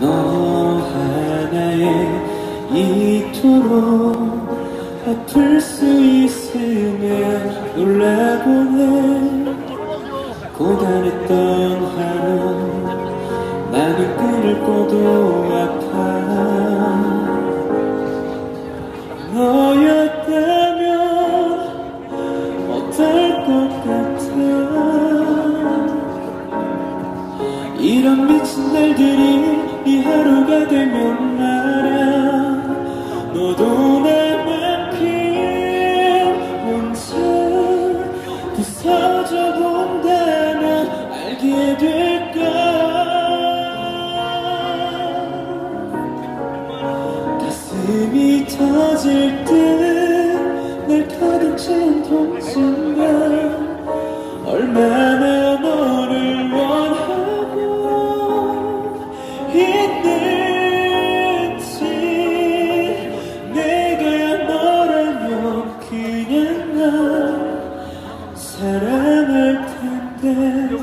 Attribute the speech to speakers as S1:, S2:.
S1: 너 하나에 이토록 아플 수 있으면 놀라보네 고단했던 하루 나는 꿈을 꿔도 아파 너였다면 어떨 것 같아 이런 미친 날들이 이 하루가 되면 말야 너도 나만큼 혼자 부서져 본다면 알게 될까? 가슴이 터질 듯날 가득 채운 통증 있는지 내가 너라면 그냥 나? 사랑할 텐데.